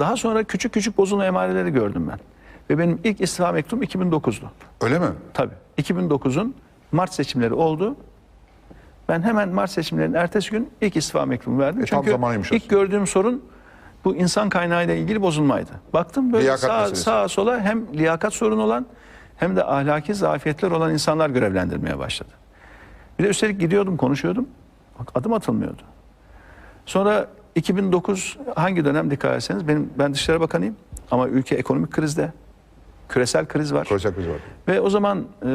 Daha sonra küçük küçük bozulma emareleri gördüm ben. Ve benim ilk istifa mektubum 2009'du. Öyle mi? Tabii. 2009'un Mart seçimleri oldu. Ben hemen Mart seçimlerinin ertesi gün ilk istifa mektubumu verdim. E, tam Çünkü zamanıymış ilk aslında. gördüğüm sorun bu insan kaynağıyla ilgili bozulmaydı. Baktım böyle Liyakat sağa, meselesi. sağa sola hem liyakat sorunu olan hem de ahlaki zafiyetler olan insanlar görevlendirmeye başladı. Bir de üstelik gidiyordum konuşuyordum. Bak adım atılmıyordu. Sonra 2009 hangi dönem dikkat etseniz benim ben Dışişleri Bakanıyım ama ülke ekonomik krizde. Küresel kriz var. Koyacak biz var. Ve o zaman e,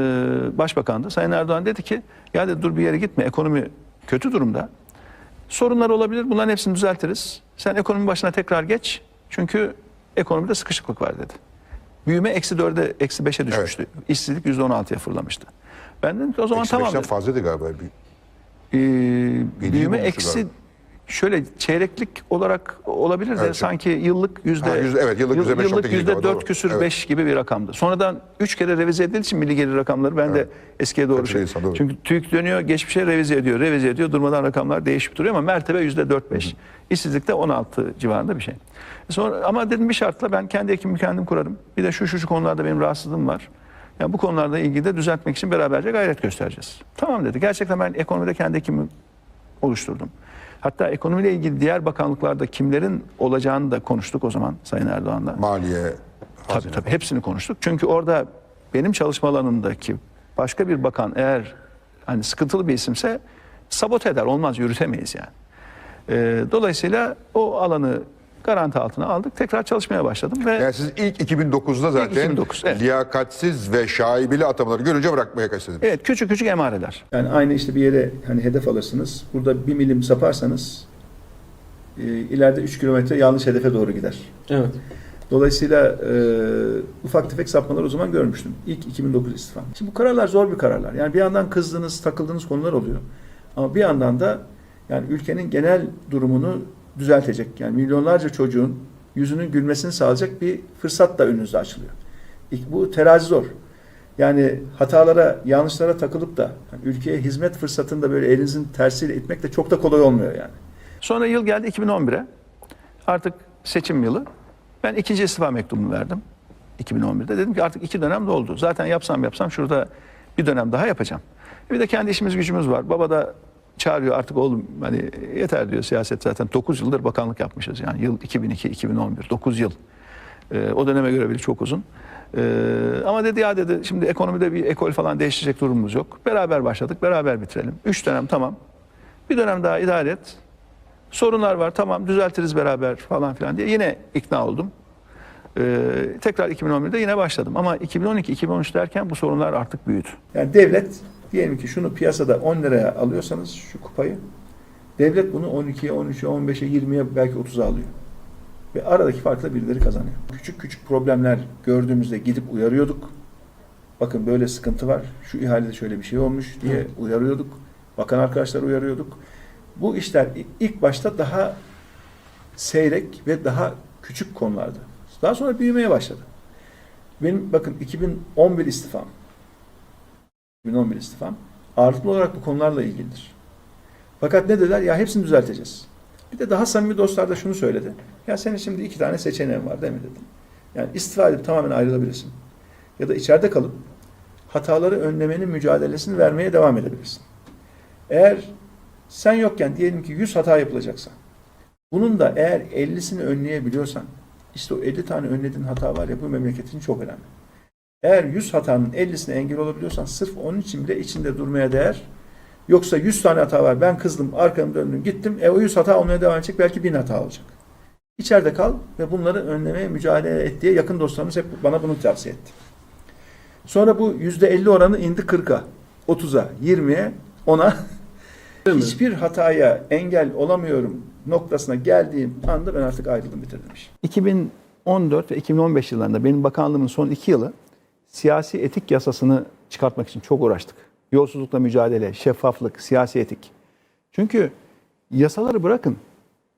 başbakandı. Sayın Erdoğan dedi ki ya dedi, dur bir yere gitme ekonomi kötü durumda. Sorunlar olabilir bunların hepsini düzeltiriz. Sen ekonomi başına tekrar geç. Çünkü ekonomide sıkışıklık var dedi. Büyüme eksi dörde eksi beşe düşmüştü. İşsizlik yüzde on altıya fırlamıştı. Ben dedim ki o zaman Eksi tamam beşten dedim. fazlaydı galiba. Ee, büyüme eksi galiba. Şöyle çeyreklik olarak olabilir de Evet, sanki yıllık yüzde Ha, yüzde- evet, yıllık yüzde yıllık yüzde galiba, dört küsür Evet. beş gibi bir rakamdı. Sonradan üç kere revize edildiği için milli gelir rakamları ben de eskiye doğru şey. Doğru. Çünkü TÜİK dönüyor geçmişe revize ediyor, revize ediyor durmadan rakamlar değişip duruyor ama mertebe yüzde dört beş. İşsizlikte 16 civarında bir şey. Sonra ama dedim bir şartla ben kendi ekibimi kendim kurarım. Bir de şu şu şu konularda benim rahatsızlığım var. Yani bu konularda ilgili de düzeltmek için beraberce gayret göstereceğiz. Tamam dedi. Gerçekten ben ekonomide kendi ekibimi oluşturdum. Hatta ekonomiyle ilgili diğer bakanlıklarda kimlerin olacağını da konuştuk o zaman Sayın Erdoğan'la. Maliye, Tabii tabii hepsini konuştuk. Çünkü orada benim çalışma alanımdaki başka bir bakan eğer hani sıkıntılı bir isimse sabote eder. Olmaz yürütemeyiz yani. Ee, dolayısıyla o alanı garanti altına aldık. Tekrar çalışmaya başladım ve Yani siz ilk 2009'da zaten 2009, evet. liyakatsiz ve şaibeli atamaları görünce bırakmaya kaçtınız. evet küçük küçük emareler. Yani aynı işte bir yere hani hedef alırsınız. Burada bir milim saparsanız e, ileride 3 kilometre yanlış hedefe doğru gider. Evet. Dolayısıyla e, ufak tefek sapmalar o zaman görmüştüm. İlk 2009 istifam. Şimdi bu kararlar zor bir kararlar. Yani bir yandan kızdığınız, takıldığınız konular oluyor. Ama bir yandan da yani ülkenin genel durumunu düzeltecek. Yani milyonlarca çocuğun yüzünün gülmesini sağlayacak bir fırsat da önünüzde açılıyor. Bu terazi zor. Yani hatalara, yanlışlara takılıp da yani ülkeye hizmet fırsatını da böyle elinizin tersiyle itmek de çok da kolay olmuyor yani. Sonra yıl geldi 2011'e. Artık seçim yılı. Ben ikinci istifa mektubumu verdim. 2011'de. Dedim ki artık iki dönem doldu. Zaten yapsam yapsam şurada bir dönem daha yapacağım. Bir de kendi işimiz gücümüz var. Baba da çağırıyor artık oğlum hani yeter diyor siyaset zaten 9 yıldır bakanlık yapmışız yani yıl 2002 2011 9 yıl. Ee, o döneme göre bile çok uzun. Ee, ama dedi ya dedi şimdi ekonomide bir ekol falan değiştirecek durumumuz yok. Beraber başladık beraber bitirelim. 3 dönem tamam. Bir dönem daha idare et. Sorunlar var tamam düzeltiriz beraber falan filan diye yine ikna oldum. Ee, tekrar 2011'de yine başladım. Ama 2012-2013 derken bu sorunlar artık büyüdü. Yani devlet diyelim ki şunu piyasada 10 liraya alıyorsanız şu kupayı devlet bunu 12'ye, 13'e, 15'e, 20'ye belki 30'a alıyor. Ve aradaki farkla birileri kazanıyor. Küçük küçük problemler gördüğümüzde gidip uyarıyorduk. Bakın böyle sıkıntı var. Şu ihalede şöyle bir şey olmuş diye uyarıyorduk. Bakan arkadaşlar uyarıyorduk. Bu işler ilk başta daha seyrek ve daha küçük konulardı. Daha sonra büyümeye başladı. Benim bakın 2011 istifam 2011 istifam ağırlıklı olarak bu konularla ilgilidir. Fakat ne dediler? Ya hepsini düzelteceğiz. Bir de daha samimi dostlar da şunu söyledi. Ya senin şimdi iki tane seçeneğin var değil mi dedim. Yani istifa edip tamamen ayrılabilirsin. Ya da içeride kalıp hataları önlemenin mücadelesini vermeye devam edebilirsin. Eğer sen yokken diyelim ki 100 hata yapılacaksa bunun da eğer 50'sini önleyebiliyorsan işte o 50 tane önlediğin hata var ya bu memleketin çok önemli. Eğer 100 hatanın 50'sine engel olabiliyorsan sırf onun için bile içinde durmaya değer. Yoksa 100 tane hata var. Ben kızdım, arkamı döndüm, gittim. E o 100 hata olmaya devam edecek. Belki 1000 hata olacak. İçeride kal ve bunları önlemeye mücadele et diye yakın dostlarımız hep bana bunu tavsiye etti. Sonra bu %50 oranı indi 40'a, 30'a, 20'ye, 10'a. Hiçbir hataya engel olamıyorum noktasına geldiğim anda ben artık ayrıldım bitirdim işi. 2014 ve 2015 yıllarında benim bakanlığımın son iki yılı siyasi etik yasasını çıkartmak için çok uğraştık. Yolsuzlukla mücadele, şeffaflık, siyasi etik. Çünkü yasaları bırakın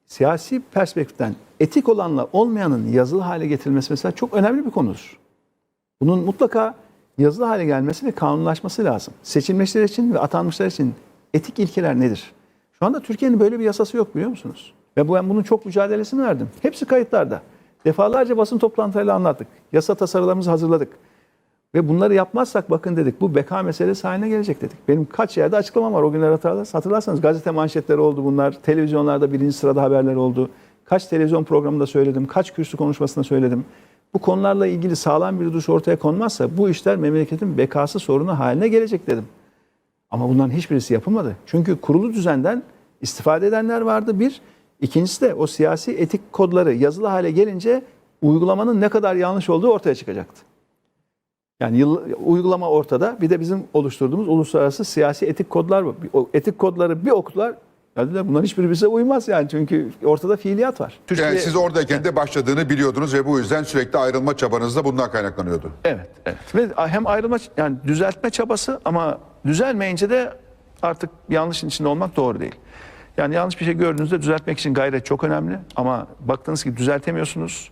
siyasi perspektiften etik olanla olmayanın yazılı hale getirilmesi mesela çok önemli bir konudur. Bunun mutlaka yazılı hale gelmesi ve kanunlaşması lazım. Seçilmişler için ve atanmışlar için etik ilkeler nedir? Şu anda Türkiye'nin böyle bir yasası yok biliyor musunuz? Ve ben bunun çok mücadelesini verdim. Hepsi kayıtlarda. Defalarca basın toplantılarıyla anlattık. Yasa tasarılarımızı hazırladık. Ve bunları yapmazsak bakın dedik bu beka meselesi haline gelecek dedik. Benim kaç yerde açıklamam var o günler hatırlarsanız. Hatırlarsanız gazete manşetleri oldu bunlar. Televizyonlarda birinci sırada haberler oldu. Kaç televizyon programında söyledim. Kaç kürsü konuşmasında söyledim. Bu konularla ilgili sağlam bir duruş ortaya konmazsa bu işler memleketin bekası sorunu haline gelecek dedim. Ama bunların hiçbirisi yapılmadı. Çünkü kurulu düzenden istifade edenler vardı bir. İkincisi de o siyasi etik kodları yazılı hale gelince uygulamanın ne kadar yanlış olduğu ortaya çıkacaktı. Yani yıl, uygulama ortada. Bir de bizim oluşturduğumuz uluslararası siyasi etik kodlar var. O etik kodları bir okudular. Dediler bunların hiçbiri bize uymaz yani. Çünkü ortada fiiliyat var. Yani siz oradayken de başladığını biliyordunuz ve bu yüzden sürekli ayrılma çabanız da bundan kaynaklanıyordu. Evet, evet. Ve hem ayrılma yani düzeltme çabası ama düzelmeyince de artık yanlışın içinde olmak doğru değil. Yani yanlış bir şey gördüğünüzde düzeltmek için gayret çok önemli ama baktınız ki düzeltemiyorsunuz.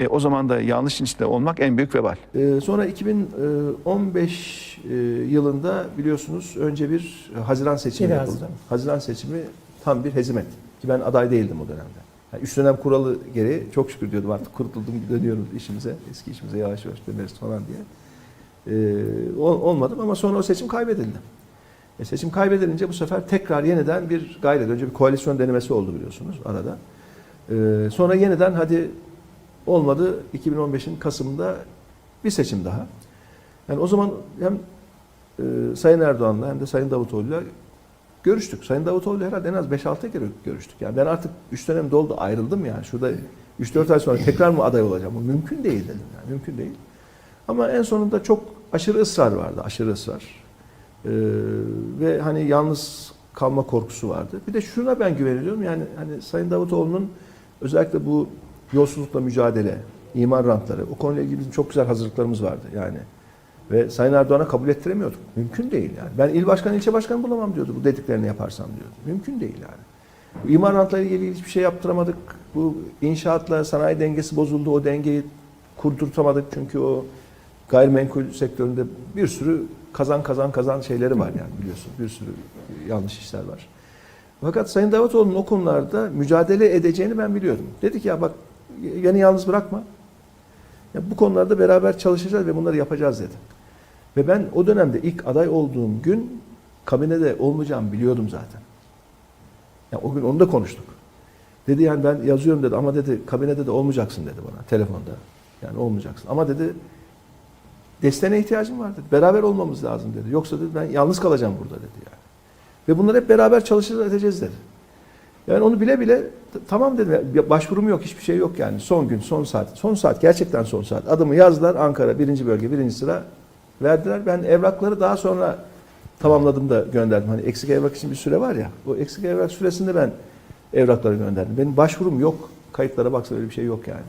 E, o zaman da yanlışın içinde olmak en büyük vebal. Ee, sonra 2015 e, yılında biliyorsunuz önce bir Haziran seçimi Biraz. yapıldı. Haziran seçimi tam bir hezimet. Ki ben aday değildim o dönemde. Yani üç dönem kuralı gereği çok şükür diyordum artık kurtuldum dönüyorum işimize. Eski işimize yavaş yavaş döneriz falan diye. Ol- olmadım ama sonra o seçim kaybedildi. E, seçim kaybedilince bu sefer tekrar yeniden bir gayret. Önce bir koalisyon denemesi oldu biliyorsunuz arada. Ee, sonra yeniden hadi olmadı 2015'in Kasım'ında bir seçim daha. Yani o zaman hem e, Sayın Erdoğan'la hem de Sayın Davutoğlu'yla görüştük. Sayın Davutoğlu herhalde en az 5-6 kere görüştük. Yani ben artık 3 dönem doldu ayrıldım yani. Şurada 3-4 ay sonra tekrar mı aday olacağım? Bu mümkün değil dedim yani. Mümkün değil. Ama en sonunda çok aşırı ısrar vardı. Aşırı ısrar. Ee, ve hani yalnız kalma korkusu vardı. Bir de şuna ben güveniyorum. Yani hani Sayın Davutoğlu'nun özellikle bu yolsuzlukla mücadele, iman rantları o konuyla ilgili bizim çok güzel hazırlıklarımız vardı yani. Ve Sayın Erdoğan'a kabul ettiremiyorduk. Mümkün değil yani. Ben il başkanı, ilçe başkanı bulamam diyordu bu dediklerini yaparsam diyordu. Mümkün değil yani. İmar rantları ile ilgili hiçbir şey yaptıramadık. Bu inşaatla sanayi dengesi bozuldu. O dengeyi kurdurtamadık çünkü o gayrimenkul sektöründe bir sürü kazan kazan kazan şeyleri var yani biliyorsun. Bir sürü yanlış işler var. Fakat Sayın Davutoğlu'nun o konularda mücadele edeceğini ben biliyordum. Dedi ki ya bak beni yalnız bırakma. Ya bu konularda beraber çalışacağız ve bunları yapacağız dedi. Ve ben o dönemde ilk aday olduğum gün kabinede olmayacağımı biliyordum zaten. Ya o gün onu da konuştuk. Dedi yani ben yazıyorum dedi ama dedi kabinede de olmayacaksın dedi bana telefonda. Yani olmayacaksın. Ama dedi desteğine ihtiyacım var dedi. Beraber olmamız lazım dedi. Yoksa dedi ben yalnız kalacağım burada dedi yani. Ve bunları hep beraber çalışacağız edeceğiz dedi. Yani onu bile bile tamam dedim. Başvurum yok, hiçbir şey yok yani. Son gün, son saat. Son saat, gerçekten son saat. Adımı yazdılar Ankara, birinci bölge, birinci sıra. Verdiler. Ben evrakları daha sonra tamamladım da gönderdim. Hani eksik evrak için bir süre var ya. O eksik evrak süresinde ben evrakları gönderdim. Benim başvurum yok. Kayıtlara baksa öyle bir şey yok yani.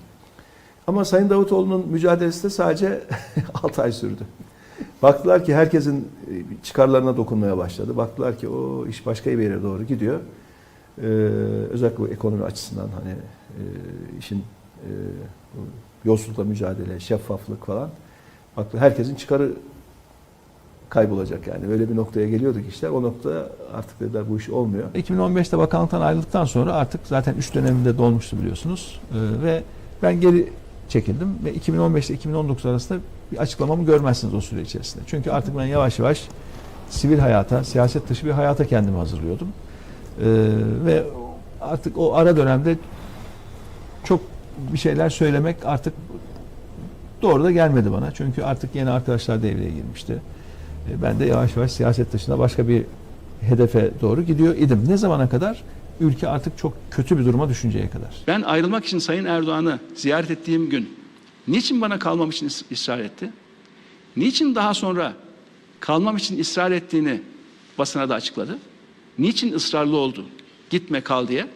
Ama Sayın Davutoğlu'nun mücadelesi de sadece 6 ay sürdü. Baktılar ki herkesin e, çıkarlarına dokunmaya başladı. Baktılar ki o iş başka bir yere doğru gidiyor. Ee, özellikle ekonomi açısından hani e, işin e, yolsuzlukla mücadele, şeffaflık falan. Baktılar herkesin çıkarı kaybolacak yani. Öyle bir noktaya geliyorduk işler. O nokta artık dediler bu iş olmuyor. 2015'te bakanlıktan ayrıldıktan sonra artık zaten 3 döneminde dolmuştu biliyorsunuz. Ee, ve ben geri çekildim ve 2015 ile 2019 arasında bir açıklamamı görmezsiniz o süre içerisinde. Çünkü artık ben yavaş yavaş sivil hayata, siyaset dışı bir hayata kendimi hazırlıyordum. Ee, ve artık o ara dönemde çok bir şeyler söylemek artık doğru da gelmedi bana. Çünkü artık yeni arkadaşlar devreye girmişti. Ee, Ben de yavaş yavaş siyaset dışında başka bir hedefe doğru gidiyor idim. Ne zamana kadar? Ülke artık çok kötü bir duruma düşünceye kadar. Ben ayrılmak için Sayın Erdoğan'ı ziyaret ettiğim gün niçin bana kalmam için ısrar etti? Niçin daha sonra kalmam için ısrar ettiğini basına da açıkladı? Niçin ısrarlı oldu? Gitme kal diye.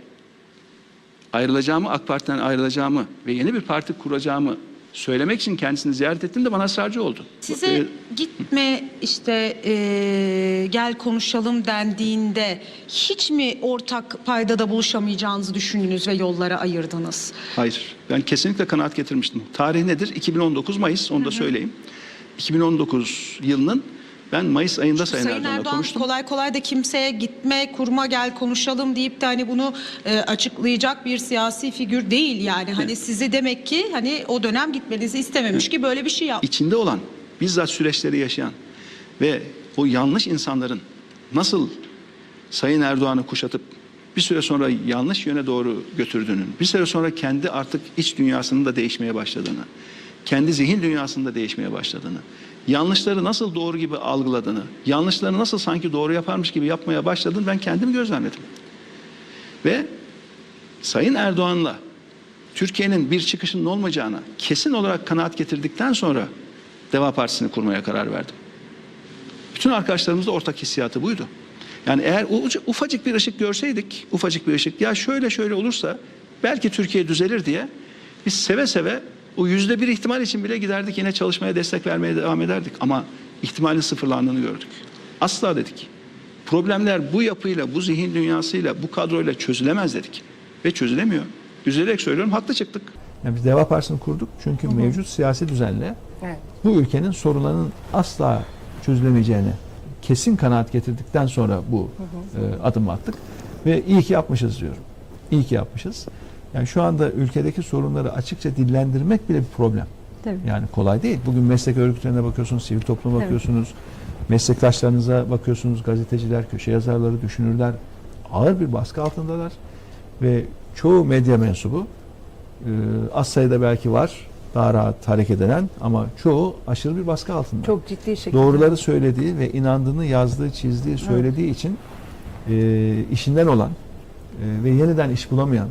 Ayrılacağımı, AK Parti'den ayrılacağımı ve yeni bir parti kuracağımı söylemek için kendisini ziyaret ettim de bana ısrarcı oldu. Size Ee, gitme işte eee, gel konuşalım dendiğinde hiç mi ortak paydada buluşamayacağınızı düşündünüz ve yollara ayırdınız? Hayır. Ben kesinlikle kanaat getirmiştim. Tarih nedir? 2019 Mayıs. Onu da söyleyeyim. 2019 yılının Ben Mayıs ayında Sayın, Sayın Erdoğan'la Erdoğan konuştum. kolay kolay da kimseye gitme, kurma gel konuşalım deyip de hani bunu e, açıklayacak bir siyasi figür değil yani. Hani sizi demek ki hani o dönem gitmenizi istememiş ki böyle bir şey yap. içinde olan, bizzat süreçleri yaşayan ve o yanlış insanların nasıl Sayın Erdoğan'ı kuşatıp bir süre sonra yanlış yöne doğru götürdüğünün, bir süre sonra kendi artık iç dünyasının da değişmeye başladığını, kendi zihin dünyasının da değişmeye başladığını, yanlışları nasıl doğru gibi algıladığını, yanlışları nasıl sanki doğru yaparmış gibi yapmaya başladığını ben kendim gözlemledim. Ve Sayın Erdoğan'la Türkiye'nin bir çıkışının olmayacağına kesin olarak kanaat getirdikten sonra Deva Partisi'ni kurmaya karar verdim. Bütün arkadaşlarımızda ortak hissiyatı buydu. Yani eğer ufacık bir ışık görseydik, ufacık bir ışık, ya şöyle şöyle olursa belki Türkiye düzelir diye biz seve seve o yüzde bir ihtimal için bile giderdik yine çalışmaya destek vermeye devam ederdik. Ama ihtimalin sıfırlandığını gördük. Asla dedik. Problemler bu yapıyla, bu zihin dünyasıyla, bu kadroyla çözülemez dedik. Ve çözülemiyor. Üzülerek söylüyorum haklı çıktık. Yani biz Deva Partisi'ni kurduk çünkü mevcut siyasi düzenle bu ülkenin sorunlarının asla çözülemeyeceğini kesin kanaat getirdikten sonra bu e, adımı attık ve iyi ki yapmışız diyorum. İyi ki yapmışız. Yani şu anda ülkedeki sorunları açıkça dillendirmek bile bir problem. Tabii. Yani kolay değil. Bugün meslek örgütlerine bakıyorsunuz, sivil topluma Evet. bakıyorsunuz, meslektaşlarınıza bakıyorsunuz, gazeteciler, köşe yazarları, düşünürler ağır bir baskı altındalar ve çoğu medya mensubu e, az sayıda belki var daha rahat hareket eden ama çoğu aşırı bir baskı altında. Çok ciddi şekilde. Doğruları söylediği ve inandığını yazdığı, çizdiği, söylediği için e, işinden olan e, ve yeniden iş bulamayan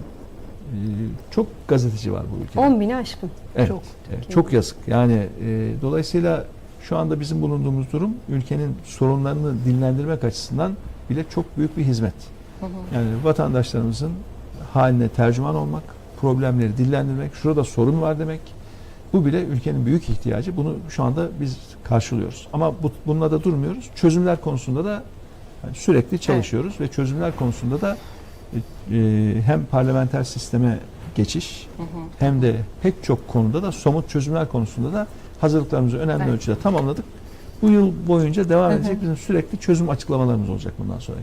çok gazeteci var bu ülkede. 10 bini aşkın. Evet, Çok. evet, çok yazık. Yani e, dolayısıyla şu anda bizim bulunduğumuz durum ülkenin sorunlarını dinlendirmek açısından bile çok büyük bir hizmet. Yani vatandaşlarımızın haline tercüman olmak, problemleri dillendirmek, şurada sorun var demek. Bu bile ülkenin büyük ihtiyacı. Bunu şu anda biz karşılıyoruz. Ama bu, bununla da durmuyoruz. Çözümler konusunda da yani sürekli çalışıyoruz ve çözümler konusunda da e, hem parlamenter sisteme geçiş hem de pek çok konuda da somut çözümler konusunda da hazırlıklarımızı önemli Evet. ölçüde tamamladık. Bu yıl boyunca devam Hı hı. edecek bizim sürekli çözüm açıklamalarımız olacak bundan sonra.